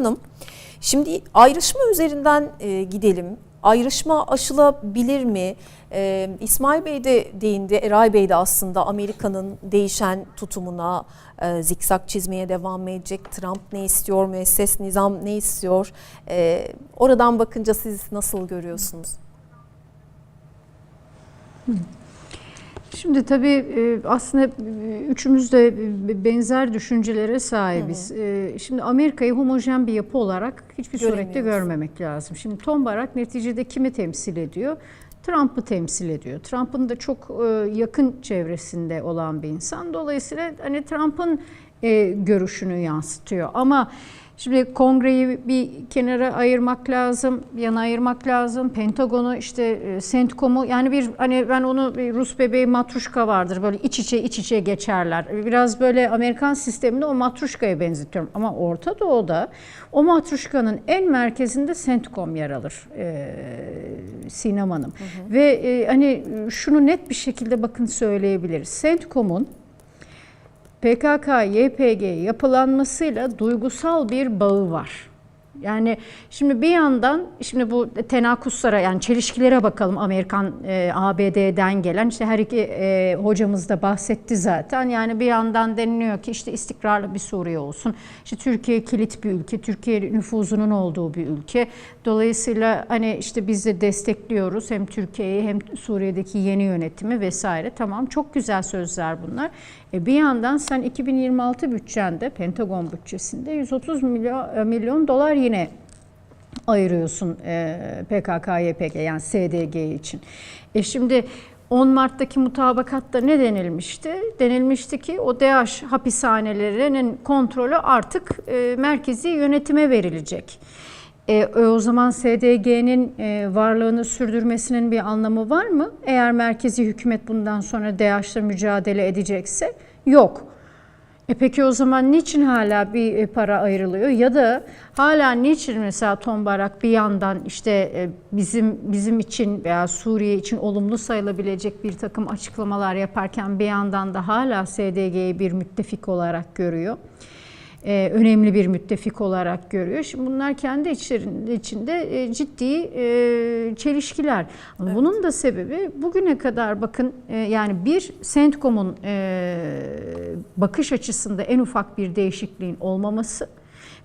Hanım, şimdi ayrışma üzerinden e, gidelim. Ayrışma aşılabilir mi? E, İsmail Bey de değindi, Eray Bey de aslında Amerika'nın değişen tutumuna e, zikzak çizmeye devam edecek? Trump ne istiyor, müesses nizam ne istiyor? E, oradan bakınca siz nasıl görüyorsunuz? Şimdi tabii e, aslında e, üçümüz de benzer düşüncelere sahibiz. E, Şimdi Amerika'yı homojen bir yapı olarak hiçbir surette görmemek lazım. Şimdi Tom Barak neticede kimi temsil ediyor? Trump'ı temsil ediyor. Trump'ın da çok e, yakın çevresinde olan bir insan. Dolayısıyla hani Trump'ın e, görüşünü yansıtıyor. Ama Şimdi kongreyi bir kenara ayırmak lazım, yana ayırmak lazım. Pentagon'u işte e, Centcom'u yani bir hani ben onu bir Rus bebeği matruşka vardır böyle iç içe iç içe geçerler. Biraz böyle Amerikan sisteminde o matruşkaya benzetiyorum. Ama Orta Doğu'da o matruşkanın en merkezinde Centcom yer alır e, Sinem Hanım. Ve e, hani şunu net bir şekilde bakın söyleyebiliriz. Centcom'un PKK, YPG yapılanmasıyla duygusal bir bağı var. Yani şimdi bir yandan şimdi bu tenakuslara yani çelişkilere bakalım Amerikan e, ABD'den gelen işte her iki e, hocamız da bahsetti zaten. Yani bir yandan deniliyor ki işte istikrarlı bir Suriye olsun. İşte Türkiye kilit bir ülke, Türkiye nüfuzunun olduğu bir ülke. Dolayısıyla hani işte biz de destekliyoruz hem Türkiye'yi hem Suriye'deki yeni yönetimi vesaire. Tamam çok güzel sözler bunlar. E bir yandan sen 2026 bütçende Pentagon bütçesinde 130 milyon, milyon dolar yine ayırıyorsun e, PKK, YPG yani SDG için. E şimdi 10 Mart'taki mutabakatta ne denilmişti? Denilmişti ki o DH hapishanelerinin kontrolü artık e, merkezi yönetime verilecek. E, o zaman SDG'nin e, varlığını sürdürmesinin bir anlamı var mı? Eğer merkezi hükümet bundan sonra DAEŞ'le mücadele edecekse yok. E peki o zaman niçin hala bir e, para ayrılıyor? Ya da hala niçin mesela Tom Barak bir yandan işte e, bizim bizim için veya Suriye için olumlu sayılabilecek bir takım açıklamalar yaparken bir yandan da hala SDG'yi bir müttefik olarak görüyor e, önemli bir müttefik olarak görüyor. Şimdi bunlar kendi içlerinde içinde e, ciddi e, çelişkiler. Evet. bunun da sebebi bugüne kadar bakın e, yani bir Centcom'un e, bakış açısında en ufak bir değişikliğin olmaması.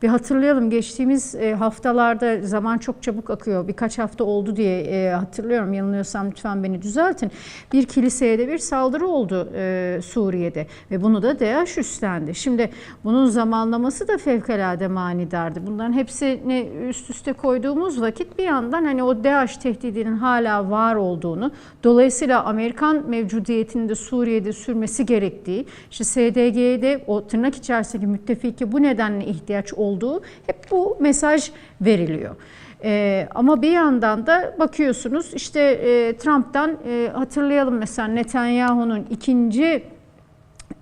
Bir hatırlayalım geçtiğimiz e, haftalarda zaman çok çabuk akıyor. Birkaç hafta oldu diye e, hatırlıyorum. Yanılıyorsam lütfen beni düzeltin. Bir kiliseye de bir saldırı oldu e, Suriye'de ve bunu da DAEŞ üstlendi. Şimdi bunun zamanlaması da fevkalade manidardı. Bunların hepsini üst üste koyduğumuz vakit bir yandan hani o DAEŞ tehdidinin hala var olduğunu, dolayısıyla Amerikan mevcudiyetinin de Suriye'de sürmesi gerektiği, işte SDG'de o tırnak içerisindeki müttefiki bu nedenle ihtiyaç olduğu hep bu mesaj veriliyor. Ee, ama bir yandan da bakıyorsunuz işte e, Trump'tan e, hatırlayalım mesela Netanyahu'nun ikinci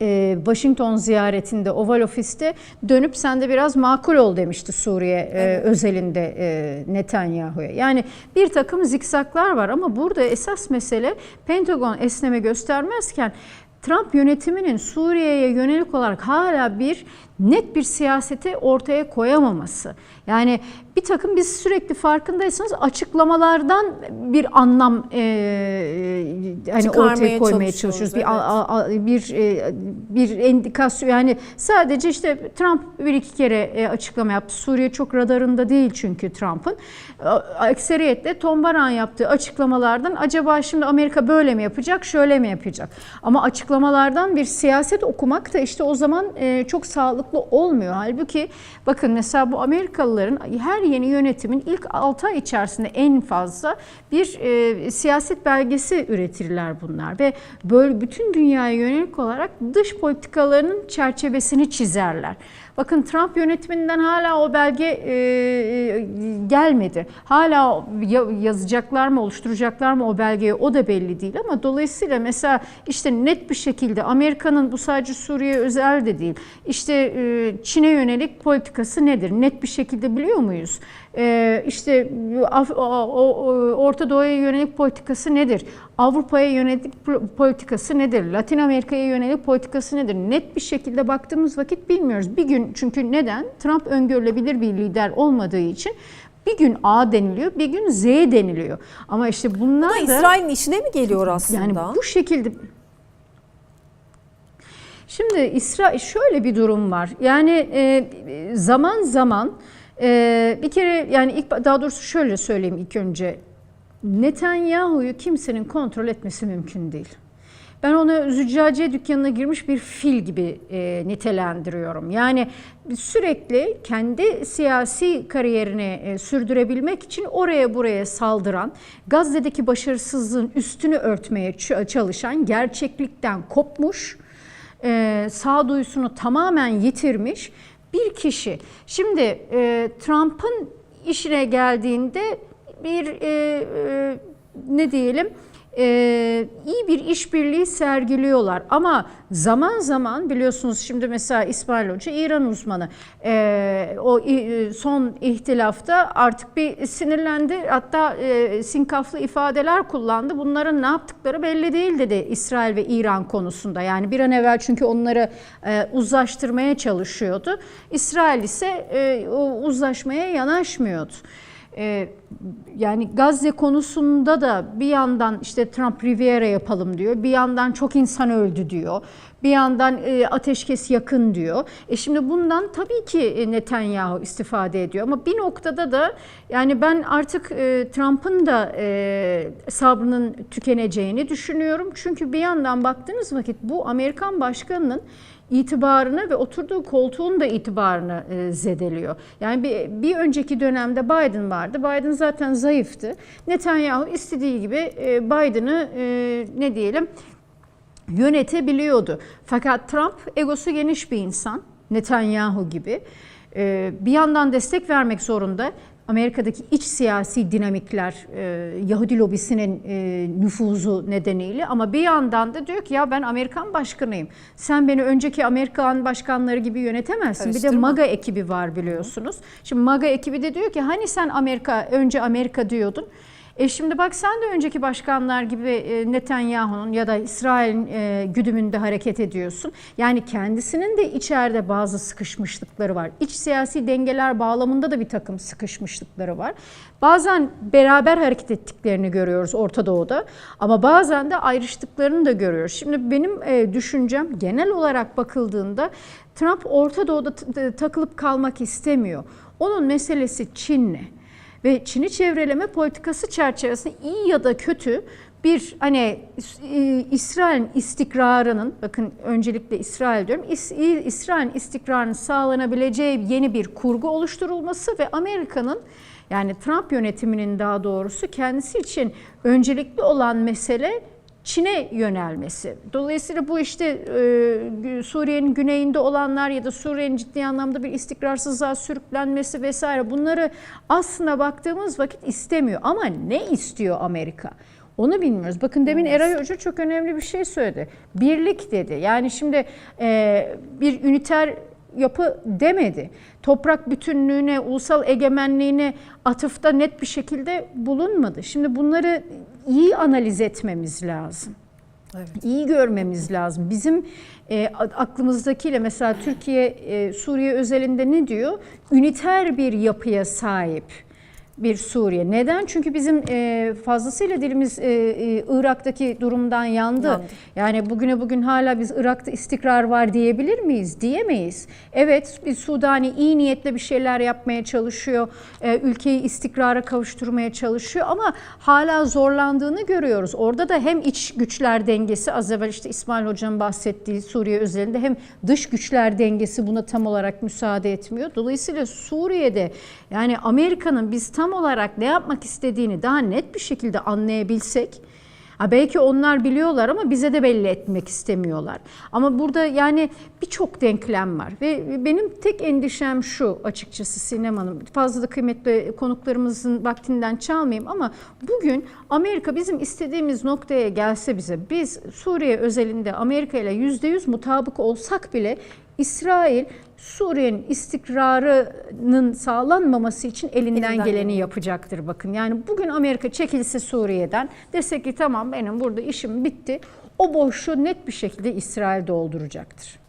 e, Washington ziyaretinde Oval Ofis'te dönüp sen de biraz makul ol demişti Suriye e, özelinde e, Netanyahu'ya. Yani bir takım zikzaklar var ama burada esas mesele Pentagon esneme göstermezken Trump yönetiminin Suriye'ye yönelik olarak hala bir net bir siyaseti ortaya koyamaması. Yani bir takım biz sürekli farkındaysanız açıklamalardan bir anlam e, hani Çıkarmaya ortaya koymaya çalışıyoruz, çalışıyoruz. Bir evet. a- a- bir e, bir endikasyon yani sadece işte Trump bir iki kere e, açıklama yaptı. Suriye çok radarında değil çünkü Trump'ın. E, Ekseriyetle Tom Baran yaptığı açıklamalardan acaba şimdi Amerika böyle mi yapacak, şöyle mi yapacak? Ama açıklamalardan bir siyaset okumak da işte o zaman e, çok sağlıklı olmuyor. Halbuki bakın mesela bu Amerikalıların her yeni yönetimin ilk 6 ay içerisinde en fazla bir e, siyaset belgesi üretirler bunlar ve böyle bütün dünyaya yönelik olarak dış politikalarının çerçevesini çizerler. Bakın Trump yönetiminden hala o belge e, e, gelmedi. Hala ya- yazacaklar mı, oluşturacaklar mı o belgeyi o da belli değil ama dolayısıyla mesela işte net bir şekilde Amerika'nın bu sadece Suriye özel de değil. İşte Çin'e yönelik politikası nedir? Net bir şekilde biliyor muyuz? E, işte Orta Doğu'ya yönelik politikası nedir? Avrupa'ya yönelik po- politikası nedir? Latin Amerika'ya yönelik politikası nedir? Net bir şekilde baktığımız vakit bilmiyoruz. Bir gün çünkü neden? Trump öngörülebilir bir lider olmadığı için bir gün A deniliyor, bir gün Z deniliyor. Ama işte bunlar Bu da da İsrail'in işine mi geliyor aslında? yani bu şekilde Şimdi İsrail şöyle bir durum var. Yani e, zaman zaman e, bir kere yani ilk daha doğrusu şöyle söyleyeyim ilk önce. Netanyahu'yu kimsenin kontrol etmesi mümkün değil. Ben onu züccaciye dükkanına girmiş bir fil gibi e, nitelendiriyorum. Yani sürekli kendi siyasi kariyerini e, sürdürebilmek için oraya buraya saldıran, Gazze'deki başarısızlığın üstünü örtmeye çalışan, gerçeklikten kopmuş, e, sağduyusunu tamamen yitirmiş bir kişi. Şimdi e, Trump'ın işine geldiğinde bir e, e, ne diyelim e, iyi bir işbirliği sergiliyorlar. Ama zaman zaman biliyorsunuz şimdi mesela İsmail Hoca İran uzmanı. E, o e, son ihtilafta artık bir sinirlendi. Hatta e, sinkaflı ifadeler kullandı. Bunların ne yaptıkları belli değil dedi İsrail ve İran konusunda. Yani bir an evvel çünkü onları e, uzlaştırmaya çalışıyordu. İsrail ise e, o uzlaşmaya yanaşmıyordu. Ee, yani Gazze konusunda da bir yandan işte Trump Riviera yapalım diyor. Bir yandan çok insan öldü diyor. Bir yandan e, ateşkes yakın diyor. E şimdi bundan tabii ki e, Netanyahu istifade ediyor. Ama bir noktada da yani ben artık e, Trump'ın da e, sabrının tükeneceğini düşünüyorum. Çünkü bir yandan baktığınız vakit bu Amerikan başkanının itibarını ve oturduğu koltuğun da itibarını e, zedeliyor. Yani bir, bir önceki dönemde Biden vardı. Biden zaten zayıftı. Netanyahu istediği gibi e, Biden'ı e, ne diyelim yönetebiliyordu. Fakat Trump egosu geniş bir insan. Netanyahu gibi. E, bir yandan destek vermek zorunda. Amerika'daki iç siyasi dinamikler, e, Yahudi lobisinin e, nüfuzu nedeniyle ama bir yandan da diyor ki ya ben Amerikan başkanıyım. Sen beni önceki Amerikan başkanları gibi yönetemezsin. Bir de Karıştırma. MAGA ekibi var biliyorsunuz. Şimdi MAGA ekibi de diyor ki hani sen Amerika önce Amerika diyordun. E şimdi bak sen de önceki başkanlar gibi e, Netanyahu'nun ya da İsrail'in e, güdümünde hareket ediyorsun. Yani kendisinin de içeride bazı sıkışmışlıkları var. İç siyasi dengeler bağlamında da bir takım sıkışmışlıkları var. Bazen beraber hareket ettiklerini görüyoruz Orta Doğu'da ama bazen de ayrıştıklarını da görüyoruz. Şimdi benim e, düşüncem genel olarak bakıldığında Trump Orta Doğu'da takılıp kalmak istemiyor. Onun meselesi Çin'le ve Çin'i çevreleme politikası çerçevesinde iyi ya da kötü bir hani e, İsrail'in istikrarının bakın öncelikle İsrail diyorum İs- İsrail'in istikrarının sağlanabileceği yeni bir kurgu oluşturulması ve Amerika'nın yani Trump yönetiminin daha doğrusu kendisi için öncelikli olan mesele Çin'e yönelmesi. Dolayısıyla bu işte e, Suriye'nin güneyinde olanlar ya da Suriye'nin ciddi anlamda bir istikrarsızlığa sürüklenmesi vesaire bunları aslına baktığımız vakit istemiyor. Ama ne istiyor Amerika? Onu bilmiyoruz. Bakın demin Eray Hoca çok önemli bir şey söyledi. Birlik dedi. Yani şimdi e, bir üniter yapı demedi. Toprak bütünlüğüne, ulusal egemenliğine atıfta net bir şekilde bulunmadı. Şimdi bunları iyi analiz etmemiz lazım. Evet. İyi görmemiz lazım. Bizim e, aklımızdakiyle mesela Türkiye e, Suriye özelinde ne diyor? Üniter bir yapıya sahip bir Suriye. Neden? Çünkü bizim e, fazlasıyla dilimiz e, e, Irak'taki durumdan yandı. Yandı. Yani bugüne bugün hala biz Irak'ta istikrar var diyebilir miyiz? Diyemeyiz. Evet bir Sudani iyi niyetle bir şeyler yapmaya çalışıyor. E, ülkeyi istikrara kavuşturmaya çalışıyor ama hala zorlandığını görüyoruz. Orada da hem iç güçler dengesi az evvel işte İsmail Hoca'nın bahsettiği Suriye özelinde hem dış güçler dengesi buna tam olarak müsaade etmiyor. Dolayısıyla Suriye'de yani Amerika'nın biz tam olarak ne yapmak istediğini daha net bir şekilde anlayabilsek Ha belki onlar biliyorlar ama bize de belli etmek istemiyorlar. Ama burada yani birçok denklem var ve benim tek endişem şu açıkçası Sinem Hanım. Fazla da kıymetli konuklarımızın vaktinden çalmayayım ama bugün Amerika bizim istediğimiz noktaya gelse bize biz Suriye özelinde Amerika ile %100 mutabık olsak bile İsrail Suriye'nin istikrarının sağlanmaması için elinden, Elinden geleni yapacaktır bakın. Yani bugün Amerika çekilse Suriye'den dese ki tamam benim burada işim bitti. O boşluğu net bir şekilde İsrail dolduracaktır.